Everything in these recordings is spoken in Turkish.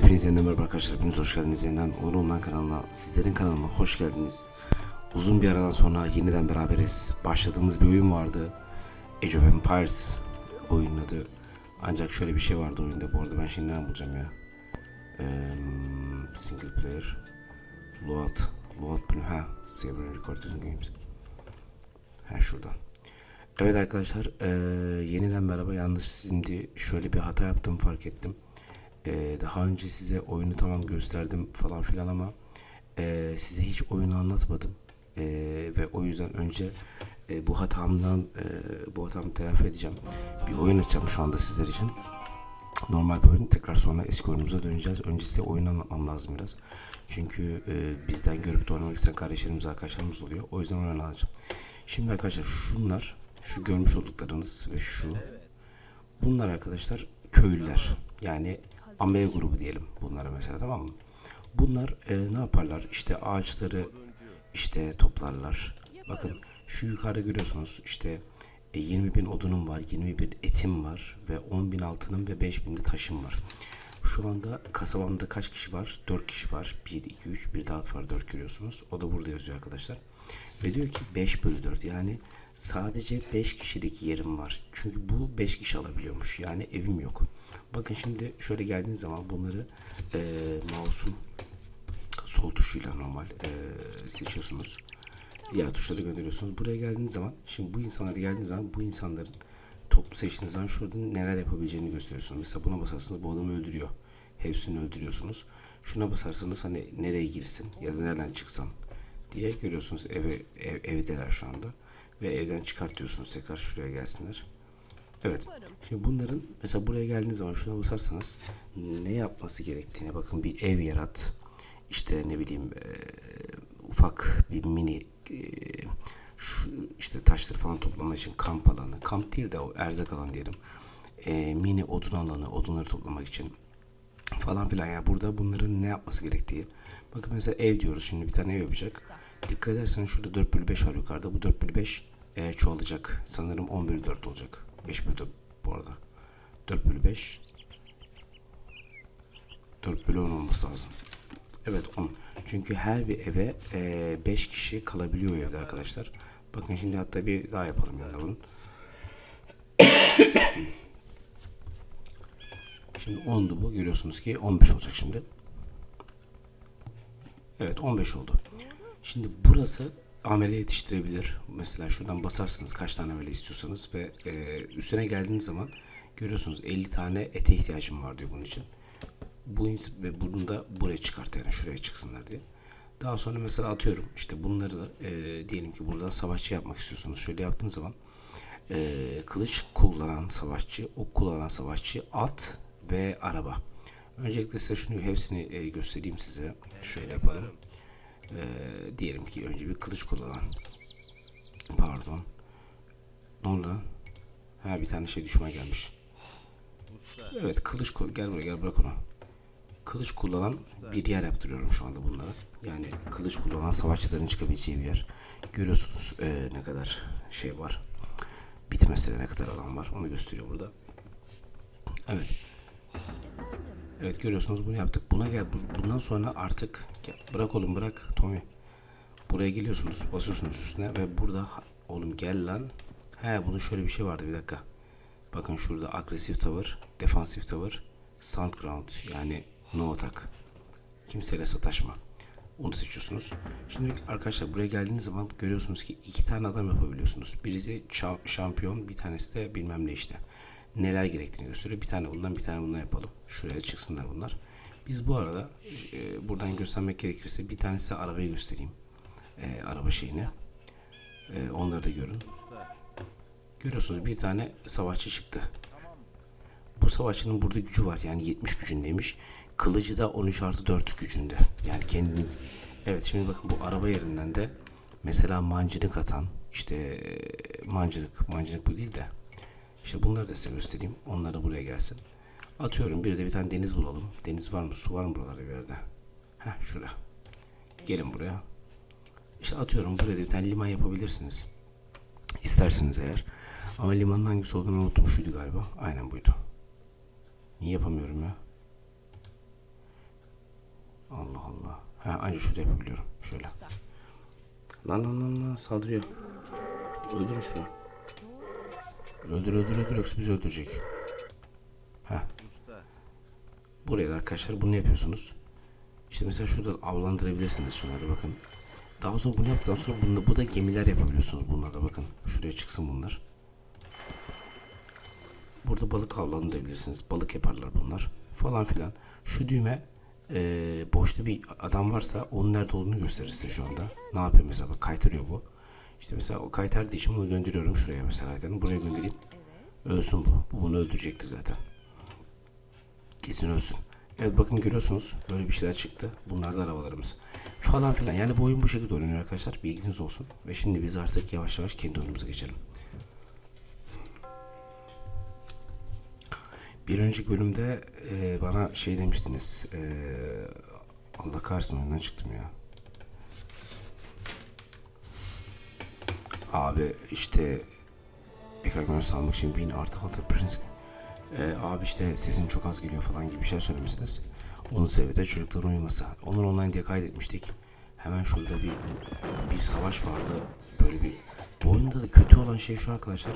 Hepinize yeniden merhaba arkadaşlar. Hepiniz hoş geldiniz. Yeniden Onur Online kanalına, sizlerin kanalına hoş geldiniz. Uzun bir aradan sonra yeniden beraberiz. Başladığımız bir oyun vardı. Age of Empires oyunun. Ancak şöyle bir şey vardı oyunda. Bu arada ben şimdi nereden bulacağım ya? Eee, single player. Load. Load benim. Ha. Saber Recording Games. Ha şuradan. Evet arkadaşlar eee, yeniden merhaba. Yalnız şimdi şöyle bir hata yaptım fark ettim. Eee, daha önce size oyunu tamam gösterdim falan filan ama eee, size hiç oyunu anlatmadım. Eee, ve o yüzden önce eee, bu hatamdan eee, bu hatamı telafi edeceğim. Bir oyun açacağım şu anda sizler için. Normal bir oyun. Tekrar sonra eski oyunumuza döneceğiz. Önce size oyunu anlatmam lazım biraz. Çünkü e, bizden görüp de oynamak isteyen kardeşlerimiz, arkadaşlarımız oluyor. O yüzden oyunu anlatacağım. Şimdi arkadaşlar şunlar, şu görmüş olduklarınız ve şu. Bunlar arkadaşlar köylüler. Yani amele grubu diyelim bunlara mesela tamam mı? Bunlar e, ne yaparlar? İşte ağaçları işte toplarlar. Bakın şu yukarıda görüyorsunuz işte e, 20 bin odunum var, 20 bin etim var ve 10 bin altınım ve 5 bin de taşım var. Şu anda kasabamda kaç kişi var? 4 kişi var. 1, 2, 3. Bir dağıt var 4 görüyorsunuz. O da burada yazıyor arkadaşlar. Ve diyor ki 5 bölü 4 yani sadece 5 kişilik yerim var. Çünkü bu 5 kişi alabiliyormuş. Yani evim yok. Bakın şimdi şöyle geldiğiniz zaman bunları e, mouse'un sol tuşuyla normal e, seçiyorsunuz. Diğer tuşları gönderiyorsunuz. Buraya geldiğiniz zaman şimdi bu insanlara geldiğiniz zaman bu insanların toplu seçtiğiniz zaman şurada neler yapabileceğini gösteriyorsunuz. Mesela buna basarsanız bu adamı öldürüyor. Hepsini öldürüyorsunuz. Şuna basarsanız hani nereye girsin ya da nereden çıksan diye görüyorsunuz eve ev, evdeler şu anda ve evden çıkartıyorsunuz tekrar şuraya gelsinler. Evet. Şimdi bunların mesela buraya geldiğiniz zaman şuna basarsanız ne yapması gerektiğine bakın bir ev yarat. İşte ne bileyim e, ufak bir mini e, şu işte taşları falan toplamak için kamp alanı. Kamp değil de o erzak alanı diyelim. E, mini odun alanı, odunları toplamak için falan filan ya burada bunların ne yapması gerektiği. Bakın mesela ev diyoruz şimdi bir tane ev yapacak. Dikkat ederseniz şurada 4 bölü 5 var yukarıda. Bu 4 bölü 5 e, çoğalacak. Sanırım 10 bölü 4 olacak. 5 bölü 4 bu arada. 4 bölü 5 4 bölü 10 olması lazım. Evet 10. Çünkü her bir eve 5 kişi kalabiliyor evde arkadaşlar. Bakın şimdi hatta bir daha yapalım yanında bunun. Şimdi 10'du bu. Görüyorsunuz ki 15 olacak şimdi. Evet 15 oldu. Şimdi burası amele yetiştirebilir. Mesela şuradan basarsınız kaç tane amele istiyorsanız ve e, üstüne geldiğiniz zaman görüyorsunuz 50 tane ete ihtiyacım var diyor bunun için. Bu ve bunu da buraya çıkart yani şuraya çıksınlar diye. Daha sonra mesela atıyorum işte bunları da e, diyelim ki buradan savaşçı yapmak istiyorsunuz. Şöyle yaptığınız zaman e, kılıç kullanan savaşçı, ok kullanan savaşçı, at ve araba. Öncelikle size şunu hepsini e, göstereyim size. Şöyle yapalım. E, diyelim ki önce bir kılıç kullanan. Pardon. Ne? Ha bir tane şey düşman gelmiş. Evet kılıç gel buraya gel bırak onu. Kılıç kullanan bir yer yaptırıyorum şu anda bunlara. Yani kılıç kullanan savaşçıların çıkabileceği bir yer. Görüyorsunuz e, ne kadar şey var. Bitmesine ne kadar alan var. Onu gösteriyor burada. Evet. Evet görüyorsunuz bunu yaptık. Buna gel. bu- Bundan sonra artık gel, bırak oğlum bırak Tommy. Buraya geliyorsunuz, basıyorsunuz üstüne ve burada oğlum gel lan. He bunun şöyle bir şey vardı bir dakika. Bakın şurada agresif tavır, defansif tavır, sound ground yani no attack. Kimseyle sataşma. Onu seçiyorsunuz. Şimdi arkadaşlar buraya geldiğiniz zaman görüyorsunuz ki iki tane adam yapabiliyorsunuz. Birisi şampiyon, bir tanesi de bilmem ne işte. Neler gerektiğini gösteriyor. Bir tane bundan, bir tane bundan yapalım. Şuraya çıksınlar bunlar. Biz bu arada e, buradan göstermek gerekirse bir tanesi arabayı göstereyim. E, araba şeyini. E, onları da görün. Görüyorsunuz bir tane savaşçı çıktı. Bu savaşçının burada gücü var yani 70 gücündeymiş. Kılıcı da 13 artı 4 gücünde. Yani kendini... Evet şimdi bakın bu araba yerinden de mesela mancınık atan işte e, mancınık, mancınık bu değil de işte bunları da size göstereyim. Onlar da buraya gelsin. Atıyorum bir de bir tane deniz bulalım. Deniz var mı? Su var mı buralarda bir yerde? Heh şurada. Gelin buraya. İşte atıyorum buraya da bir tane liman yapabilirsiniz. İsterseniz eğer. Ama limanın hangisi olduğunu unuttum. Şuydu galiba. Aynen buydu. Niye yapamıyorum ya? Allah Allah. Ha ancak şurada yapabiliyorum. Şöyle. Lan lan lan lan saldırıyor. Öldürün şunu. Öldür öldür öldür yoksa bizi öldürecek. Ha. Buraya da arkadaşlar bunu yapıyorsunuz. İşte mesela şurada avlandırabilirsiniz şunları bakın. Daha sonra bunu yaptıktan sonra bunda, bu da gemiler yapabiliyorsunuz bununla da bakın. Şuraya çıksın bunlar. Burada balık avlandırabilirsiniz. Balık yaparlar bunlar. Falan filan. Şu düğme eee, boşta bir adam varsa onun nerede olduğunu gösterir size şu anda. Ne yapıyor mesela bak kaytarıyor bu. İşte mesela o kaytardığı için bunu gönderiyorum şuraya mesela zaten. Buraya göndereyim. Ölsün bu. Bu bunu öldürecektir zaten. Kesin ölsün. Evet bakın görüyorsunuz böyle bir şeyler çıktı. Bunlar da arabalarımız. Falan filan. Yani bu oyun bu şekilde oynanıyor arkadaşlar. Bilginiz olsun. Ve şimdi biz artık yavaş yavaş kendi oyunumuza geçelim. Bir önceki bölümde e, bana şey demiştiniz. E, Allah kahretsin oyundan çıktım ya. Abi işte ekran görüntüsü almak için win artı altı prince. E, abi işte sesin çok az geliyor falan gibi bir şey söylemişsiniz. Onun sebebi de çocukların uyuması. Onu online diye kaydetmiştik. Hemen şurada bir bir savaş vardı. Böyle bir bu oyunda da kötü olan şey şu arkadaşlar.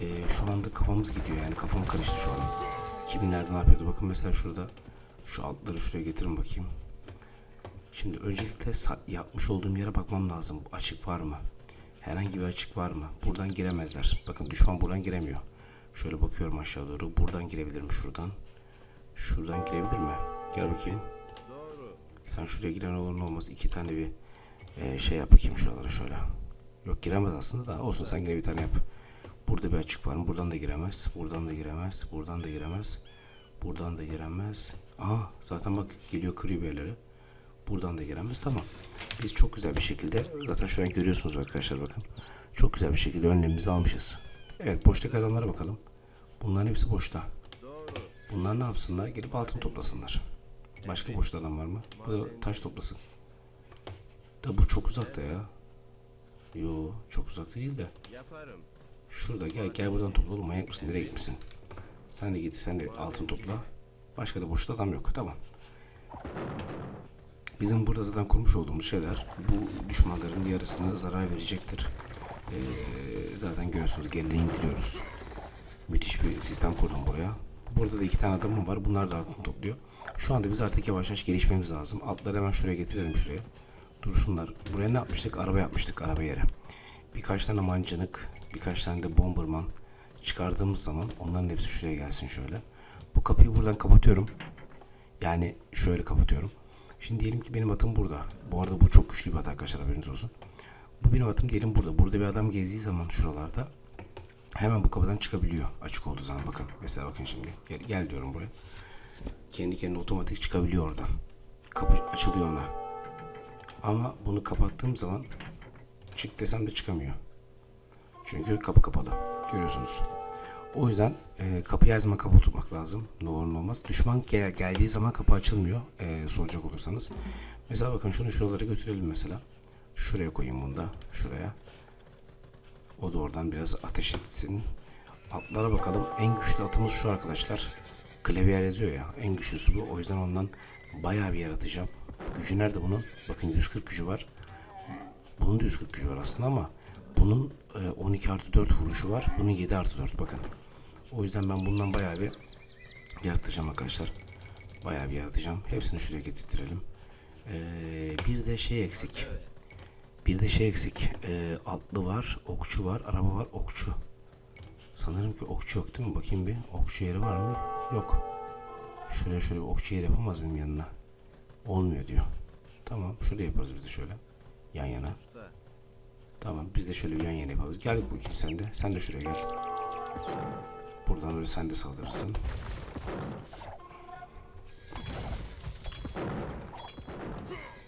e, şu anda kafamız gidiyor yani kafam karıştı şu an. Kim nerede ne yapıyordu? Bakın mesela şurada şu altları şuraya getirin bakayım. Şimdi öncelikle yapmış olduğum yere bakmam lazım. Açık var mı? Herhangi bir açık var mı? Buradan giremezler. Bakın düşman buradan giremiyor. Şöyle bakıyorum aşağı doğru. Buradan girebilir mi şuradan? Şuradan girebilir mi? Gel bakayım. Sen şuraya giren olur ne olmaz. iki tane bir e, şey yap bakayım şuralara şöyle. Yok giremez aslında da olsun sen yine bir tane yap. Burada bir açık var mı? Buradan da giremez. Buradan da giremez. Buradan da giremez. Buradan da giremez. Aha zaten bak geliyor kırıyor. Buradan da giremez. Tamam. Biz çok güzel bir şekilde zaten şu an görüyorsunuz arkadaşlar bakın. Çok güzel bir şekilde önlemimizi almışız. Evet boştaki adamlara bakalım. Bunların hepsi boşta. Bunlar ne yapsınlar? Gelip altın toplasınlar. Başka boşta adam var mı? Bu da taş toplasın. Da bu çok uzakta ya. Yo çok uzak değil de. Yaparım. Şurada gel gel buradan topla oğlum manyak mısın nereye gitmişsin? Sen de git sen de altın topla. Başka da boşta adam yok tamam. Bizim burada zaten kurmuş olduğumuz şeyler bu düşmanların yarısına zarar verecektir. Ee, zaten görüyorsunuz geriye indiriyoruz. Müthiş bir sistem kurdum buraya. Burada da iki tane adamım var. Bunlar da altın topluyor. Şu anda biz artık yavaş yavaş gelişmemiz lazım. Altları hemen şuraya getirelim şuraya. Dursunlar. Buraya ne yapmıştık? Araba yapmıştık. Araba yere. Birkaç tane mancınık, birkaç tane de bomberman çıkardığımız zaman onların hepsi şuraya gelsin şöyle. Bu kapıyı buradan kapatıyorum. Yani şöyle kapatıyorum. Şimdi diyelim ki benim atım burada. Bu arada bu çok güçlü bir at arkadaşlar haberiniz olsun. Bu benim atım diyelim burada. Burada bir adam gezdiği zaman şuralarda hemen bu kapıdan çıkabiliyor. Açık olduğu zaman bakın. Mesela bakın şimdi. Gel, gel diyorum buraya. Kendi kendine otomatik çıkabiliyor oradan. Kapı açılıyor ona. Ama bunu kapattığım zaman çık desem de çıkamıyor. Çünkü kapı kapalı. Görüyorsunuz. O yüzden e, kapıyı her zaman kapalı tutmak lazım. Ne olur ne olmaz. Düşman gel, geldiği zaman kapı açılmıyor. E, soracak olursanız. Mesela bakın şunu şuralara götürelim mesela. Şuraya koyayım bunu da. Şuraya. O da oradan biraz ateş etsin. Atlara bakalım. En güçlü atımız şu arkadaşlar. Klavyer yazıyor ya. En güçlüsü bu. O yüzden ondan bayağı bir yer atacağım. Gücü nerede bunun? Bakın 140 gücü var. Bunun da 140 gücü var aslında ama bunun e, 12 artı 4 vuruşu var. Bunun 7 artı 4 bakın. O yüzden ben bundan bayağı bir yaratacağım arkadaşlar. Bayağı bir yaratacağım. Hepsini şuraya getirtirelim. Ee, bir de şey eksik. Bir de şey eksik. Ee, atlı var, okçu var, araba var, okçu. Sanırım ki okçu yok değil mi? Bakayım bir. Okçu yeri var mı? Yok. Şuraya şöyle bir okçu yeri yapamaz mıyım yanına? Olmuyor diyor. Tamam. Şurada yaparız biz de şöyle. Yan yana. Tamam biz de şöyle bir yan yana yapalım. Gel bakayım sen de. Sen de şuraya gel. Buradan böyle sen de saldırırsın.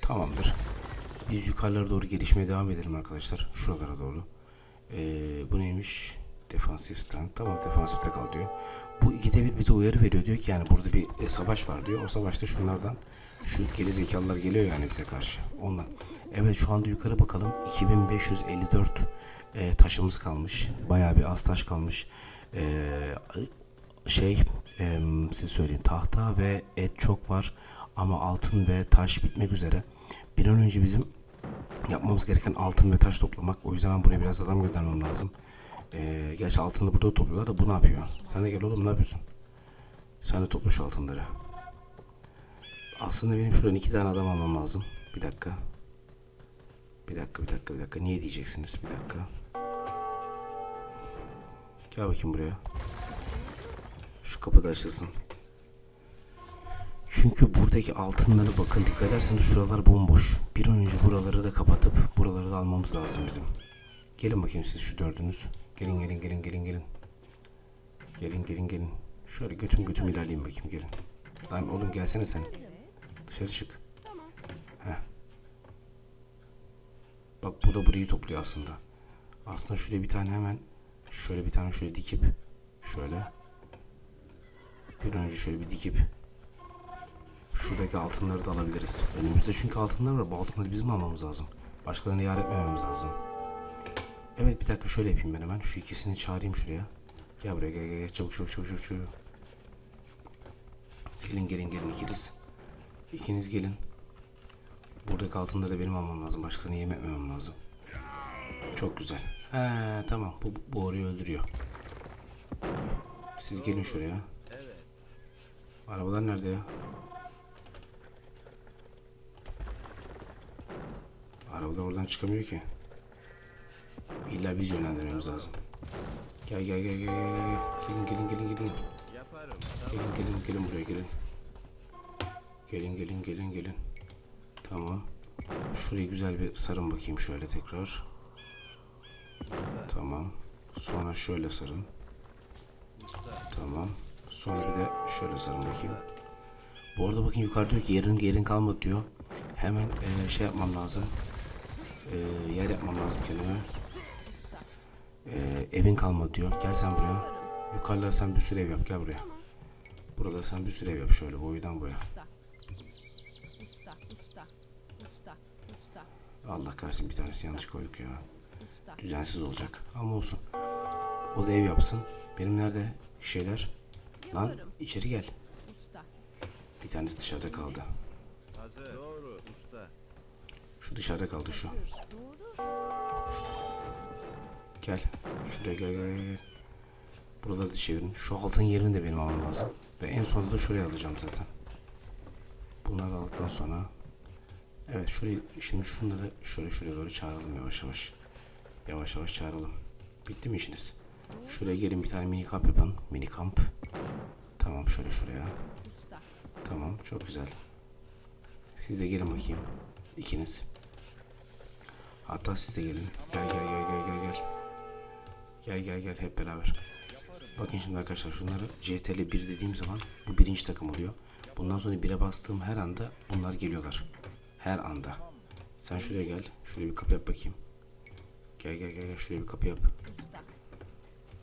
Tamamdır. Biz yukarılara doğru gelişmeye devam edelim arkadaşlar. Şuralara doğru. Ee, bu neymiş? Defansif stand. Tamam defansifte kal diyor. Bu ikide bir bize uyarı veriyor. Diyor ki yani burada bir e, savaş var diyor. O savaşta şunlardan şu geri zekalılar geliyor yani bize karşı. Ondan. Evet şu anda yukarı bakalım. 2554 e, taşımız kalmış. Bayağı bir az taş kalmış. E, şey e, size söyleyeyim tahta ve et çok var. Ama altın ve taş bitmek üzere. Bir an önce bizim yapmamız gereken altın ve taş toplamak. O yüzden ben buraya biraz adam göndermem lazım. Ee, gerçi altını burada topluyorlar da bu ne yapıyor? Sen de gel oğlum ne yapıyorsun? Sen de topla şu altınları. Aslında benim şuradan iki tane adam almam lazım. Bir dakika. Bir dakika, bir dakika, bir dakika. Niye diyeceksiniz? Bir dakika. Gel bakayım buraya. Şu kapı da açılsın. Çünkü buradaki altınları bakın dikkat ederseniz şuralar bomboş. Bir an önce buraları da kapatıp buraları da almamız lazım bizim. Gelin bakayım siz şu dördünüz. Gelin gelin gelin gelin gelin. Gelin gelin gelin. Şöyle götüm götüm ilerleyin bakayım gelin. Lan oğlum gelsene sen. Dışarı çık. Heh. Bak bu da burayı topluyor aslında. Aslında şuraya bir tane hemen şöyle bir tane şöyle dikip şöyle bir önce şöyle bir dikip şuradaki altınları da alabiliriz. Önümüzde çünkü altınlar var. Bu altınları bizim almamız lazım. Başkalarına yar etmememiz lazım. Evet bir dakika şöyle yapayım ben hemen. Şu ikisini çağırayım şuraya. Gel buraya gel gel, gel. Çabuk çabuk çabuk çabuk çabuk. Gelin gelin gelin ikiniz. İkiniz gelin. Buradaki altınları da benim almam lazım. Başkasına yem etmemem lazım. Çok güzel. He tamam bu, bu orayı öldürüyor. Siz gelin şuraya. Arabalar nerede ya? Arabalar oradan çıkamıyor ki. İlla biz yönlendirmemiz lazım. Gel gel gel gel gel gel. Gelin gelin gelin gelin. Gelin gelin gelin buraya gelin. Gelin gelin gelin gelin. Tamam. Şurayı güzel bir sarın bakayım şöyle tekrar. Tamam. Sonra şöyle sarın. Tamam. Sonra bir de şöyle sarın bakayım. Bu arada bakın yukarı diyor ki yerin yerin kalmadı diyor. Hemen eee, şey yapmam lazım. Eee, yer yapmam lazım kendime. Eee, evin kalmadı diyor. Gel sen buraya. Yukarılara sen bir sürü ev yap. Gel buraya. Burada sen bir sürü ev yap şöyle boydan boya. Usta. Usta, usta, usta, usta, Allah kahretsin bir tanesi yanlış koyduk ya. Düzensiz olacak ama olsun. O da ev yapsın. Benim nerede şeyler? Lan içeri gel. Bir tanesi dışarıda kaldı. Hazır. Doğru. Usta. Şu dışarıda kaldı şu. Gel. Şuraya gel gel gel. Buraları da çevirin. Şu altın yerini de benim almam lazım. Ve en sonunda da şuraya alacağım zaten. Bunları aldıktan sonra Evet şurayı şimdi şunları şöyle şuraya doğru çağıralım yavaş yavaş. Yavaş yavaş çağıralım. Bitti mi işiniz? Şuraya gelin bir tane mini kamp yapın. Mini kamp. Tamam şöyle şuraya. Tamam çok güzel. Siz de gelin bakayım. İkiniz. Hatta siz de gelin. Gel gel gel gel gel gel. Gel gel gel hep beraber. Bakın şimdi arkadaşlar şunları CTRL 1 dediğim zaman bu birinci takım oluyor. Bundan sonra 1'e bastığım her anda bunlar geliyorlar. Her anda. Sen şuraya gel. Şuraya bir kapı yap bakayım. Gel gel gel gel şuraya bir kapı yap.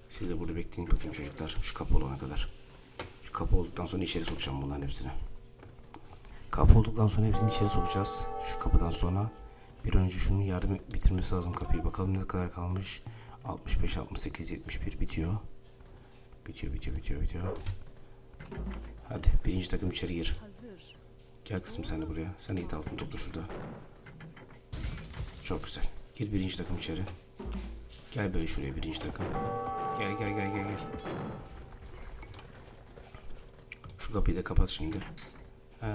Siz de burada bekleyin bakayım çocuklar. Şu kapı olana kadar. Şu kapı olduktan sonra içeri sokacağım bunların hepsini. Kapı olduktan sonra hepsini içeri sokacağız. Şu kapıdan sonra bir önce şunun yardım bitirmesi lazım kapıyı. Bakalım ne kadar kalmış. 65, 68, 71 bitiyor. Bitiyor, bitiyor, bitiyor, bitiyor. Hadi birinci takım içeri gir. Gel kızım sen de buraya. Sen de git altını topla şurada. Çok güzel. Gir birinci takım içeri. Gel böyle şuraya birinci takım. Gel gel gel gel gel. Şu kapıyı da kapat şimdi. Ee,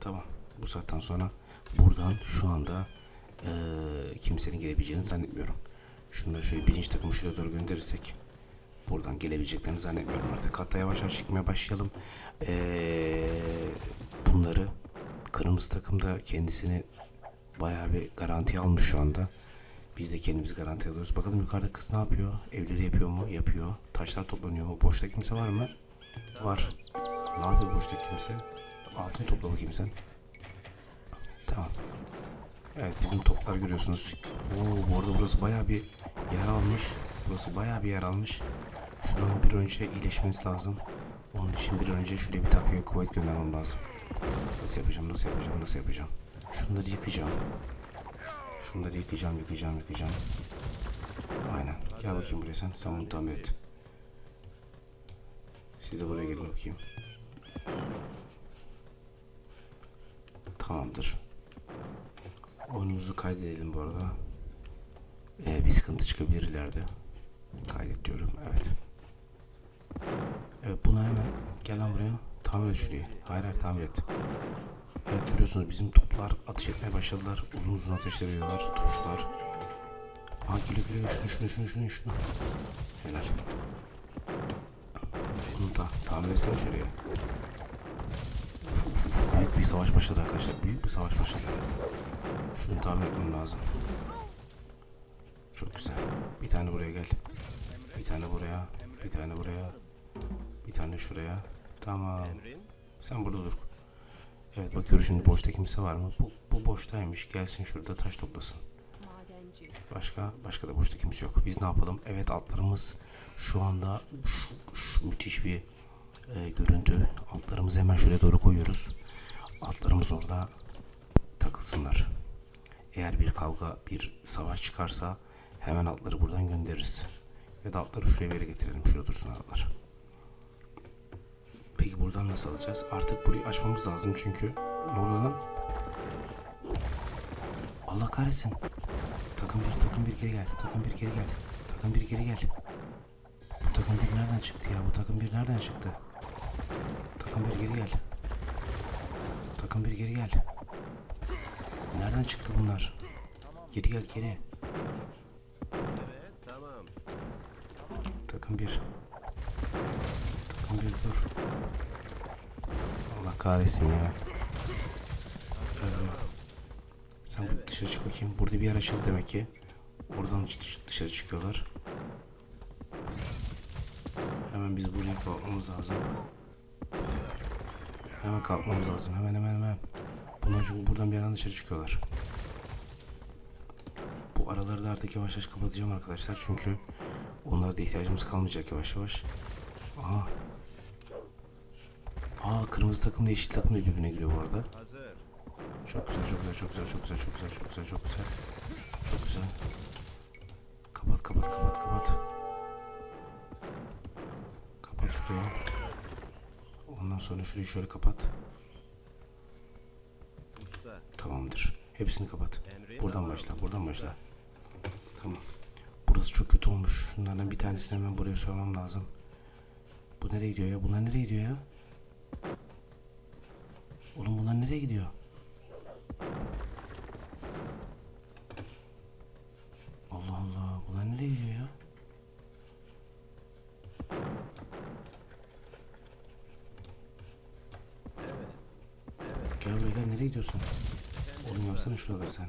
tamam. Bu saatten sonra buradan şu anda ee, kimsenin gelebileceğini zannetmiyorum. Şunları şöyle birinci takımı şuraya doğru gönderirsek buradan gelebileceklerini zannetmiyorum artık. Hatta yavaş yavaş çıkmaya başlayalım. Ee, bunları kırmızı takım da kendisini bayağı bir garanti almış şu anda. Biz de kendimizi garanti alıyoruz. Bakalım yukarıda kız ne yapıyor? Evleri yapıyor mu? Yapıyor. Taşlar toplanıyor mu? Boşta kimse var mı? Var. Ne yapıyor boşta kimse? Altın topla bakayım sen. Tamam. Evet bizim toplar görüyorsunuz. Oo, bu arada burası bayağı bir yer almış. Burası bayağı bir yer almış. Şuranın bir önce iyileşmesi lazım. Onun için bir önce şuraya bir takviye kuvvet göndermem lazım. Nasıl yapacağım, nasıl yapacağım, nasıl yapacağım? Şunları yıkacağım. Şunları yıkacağım, yıkacağım, yıkacağım. Aynen. Gel bakayım buraya sen. Sen bunu tamir et. Siz de buraya gelin bakayım. Tamamdır. Oyunumuzu kaydedelim bu arada. Ee, bir sıkıntı çıkabilir ileride. Kaydet diyorum. Evet. Evet bunu hemen gel lan buraya. Tamir et şurayı. Hayır hayır tamir et. Evet görüyorsunuz bizim toplar ateş etmeye başladılar. Uzun uzun ateşler ediyorlar. Tuşlar. Aa geliyor geliyor. Şunu şunu şunu şunu şunu. Helal. Bunu da tamir etsene şuraya. Uf, uf, uf. Büyük bir savaş başladı arkadaşlar. Büyük bir savaş başladı. Şunu tamir etmem lazım. Çok güzel. Bir tane buraya gel. Bir tane buraya. Bir tane buraya. Bir tane şuraya. Tamam. Sen burada dur. Evet bakıyoruz şimdi boşta kimse var mı? Bu, bu boştaymış. Gelsin şurada taş toplasın. Başka başka da boşta kimse yok. Biz ne yapalım? Evet atlarımız şu anda şu, şu müthiş bir e, görüntü. Atlarımızı hemen şuraya doğru koyuyoruz. Atlarımız orada takılsınlar. Eğer bir kavga, bir savaş çıkarsa hemen atları buradan göndeririz. Ya da atları şuraya bir getirelim. Şurada dursun atlar. Peki buradan nasıl alacağız? Artık burayı açmamız lazım çünkü ne? Allah kahretsin. Takım bir, takım bir geri gel. Takım bir geri gel. Takım bir geri gel. Bu takım bir nereden çıktı ya? Bu takım bir nereden çıktı? Takım bir geri gel. Takım bir geri gel. Nereden çıktı bunlar? Geri gel geri. Evet tamam. Takım bir. Takım bir dur. Allah kahretsin ya. Gel buraya. Sen bu dışarı çık bakayım. Burada bir yer açıldı demek ki. Oradan dış- dışarı çıkıyorlar. Hemen biz burayı kapatmamız lazım. Hemen kalkmamız lazım. Hemen hemen hemen. Bunlar çünkü buradan bir yerden dışarı çıkıyorlar. Bu araları da artık yavaş yavaş kapatacağım arkadaşlar. Çünkü onlara da ihtiyacımız kalmayacak yavaş yavaş. Aha. Aa kırmızı takım ile yeşil takım da birbirine giriyor bu arada. Çok güzel, çok güzel, çok güzel, çok güzel, çok güzel, çok güzel, çok güzel. Çok güzel. Kapat, kapat, kapat, kapat. Kapat şurayı. Ondan sonra şurayı şöyle kapat. Usta. Tamamdır. Hepsini kapat. Buradan başla, buradan başla. Tamam. Burası çok kötü olmuş. Şunlardan bir tanesini hemen buraya sormam lazım. Bu nereye gidiyor ya? Bunlar nereye gidiyor ya? Oğlum bunlar nereye gidiyor? Allah Allah. Bunlar nereye gidiyor ya? Gel buraya gel. Nereye gidiyorsun? Oğlum yapsana şuraları sen.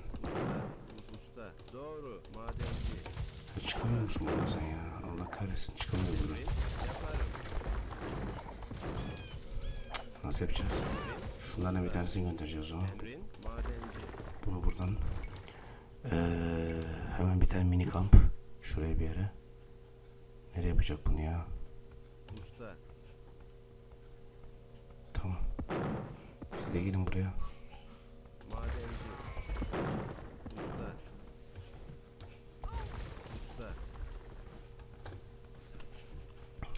Usta. Doğru. Madenci. Ya çıkamıyor musun buradan sen ya? Allah kahretsin çıkamıyor buradan. Nasıl yapacağız? Şunlardan bir tanesini göndereceğiz o zaman. Bunu buradan eee, hemen bir tane mini kamp şuraya bir yere. Nereye yapacak bunu ya? Usta. Tamam. Siz de gelin buraya. Madenci. Usta. Usta.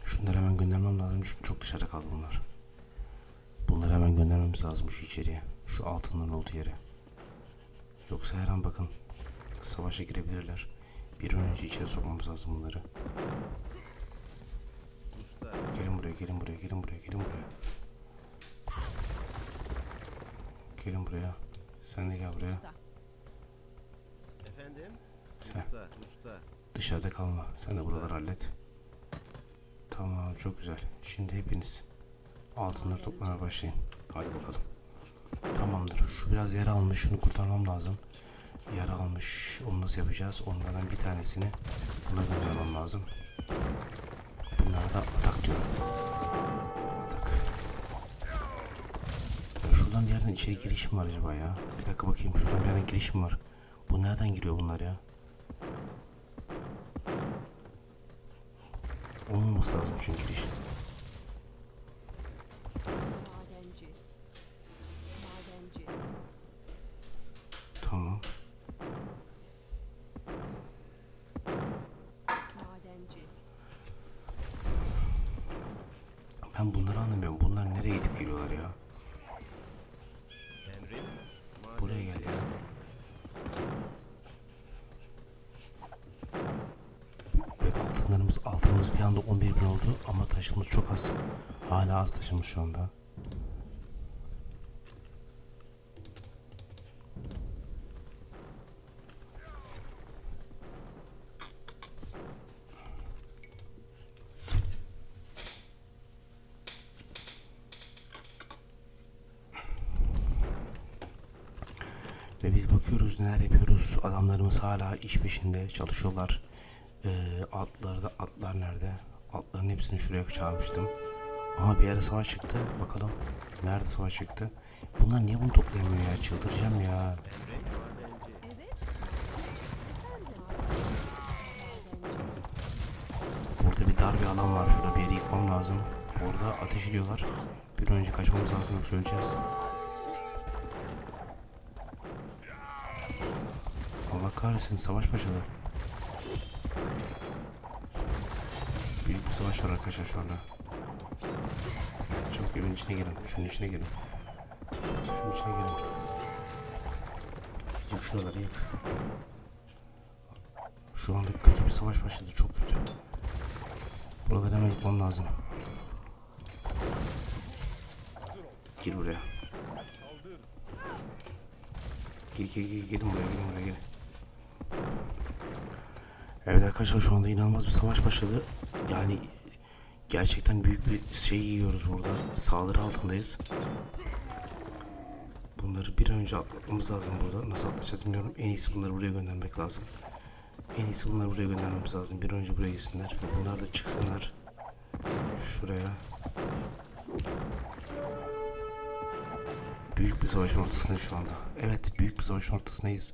Şunları hemen göndermem dışarıda kaldı bunlar. Bunları hemen göndermemiz lazım şu içeriye. Şu altınların olduğu yere. Yoksa her an bakın savaşa girebilirler. Bir an önce içeri sokmamız lazım bunları. Gelin buraya, gelin buraya, gelin buraya, gelin buraya. Gelin buraya. Sen de gel buraya. Efendim? Sen Usta. Usta. dışarıda kalma. Sen de buraları hallet. Tamam, çok güzel. Şimdi hepiniz altınları toplamaya başlayın. Hadi bakalım. Tamamdır. Şu biraz yara almış. Şunu kurtarmam lazım. Yara almış. Onu nasıl yapacağız? Onlardan bir tanesini buna göndermem lazım. Bunlara da atak diyorum. Atak. Ya şuradan bir yerden içeri giriş mi var acaba ya? Bir dakika bakayım. Şuradan bir yerden giriş mi var? Bu nereden giriyor bunlar ya? Olmaması lazım çünkü giriş. Madenci. Madenci. Tamam. Madenci. Ben bunları anlamıyorum. Bunlar nereye gidip geliyorlar ya? Altınlarımız bir anda 11 bin oldu ama taşımız çok az. Hala az taşımız şu anda. Ve biz bakıyoruz neler yapıyoruz. Adamlarımız hala iş peşinde çalışıyorlar. Ee, atları da atlar Atların hepsini şuraya çağırmıştım. Ama bir ara savaş çıktı. Bakalım. Nerede savaş çıktı? Bunlar niye bunu toplayamıyor ya? Çıldıracağım ya. Burada bir dar bir alan var. Şurada bir yeri yıkmam lazım. Orada ateş ediyorlar. Bir önce kaçmamız lazım yoksa öleceğiz. Allah kahretsin savaş başladı. Savaş var arkadaşlar şu anda. Çabuk evin içine girin. Şunun içine girin. Şunun içine girin. Yık şuraları yık. Şu anda kötü bir savaş başladı. Çok kötü. Buraları hemen yıkmam lazım. Gir buraya. Gir gir gir gelin buraya gelin buraya gelin. Evet arkadaşlar şu anda inanılmaz bir savaş başladı. Yani gerçekten büyük bir şey yiyoruz burada. Saldırı altındayız. Bunları bir an önce atlatmamız lazım burada. Nasıl atlatacağız bilmiyorum. En iyisi bunları buraya göndermek lazım. En iyisi bunları buraya göndermemiz lazım. Bir an önce buraya gitsinler. Bunlar da çıksınlar. Şuraya. Büyük bir savaşın ortasındayız şu anda. Evet büyük bir savaşın ortasındayız.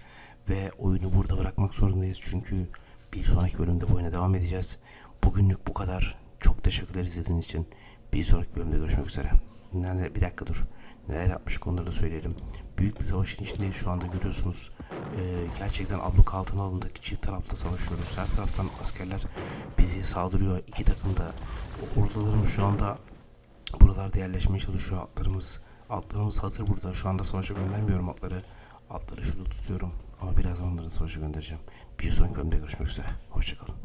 Ve oyunu burada bırakmak zorundayız. Çünkü bir sonraki bölümde bu oyuna devam edeceğiz. Bugünlük bu kadar. Çok teşekkürler izlediğiniz için. Bir sonraki bölümde görüşmek üzere. Neler, bir dakika dur. Neler yapmış onları da söyleyelim. Büyük bir savaşın içindeyiz şu anda görüyorsunuz. Ee, gerçekten abluk altına alındık. Çift tarafta savaşıyoruz. Her taraftan askerler bizi saldırıyor. İki takım da. Ordularımız şu anda buralarda yerleşmeye çalışıyor atlarımız. Atlarımız hazır burada. Şu anda savaşa göndermiyorum atları. Atları şurada tutuyorum. Ama birazdan onları savaşa göndereceğim. Bir sonraki bölümde görüşmek üzere. Hoşçakalın.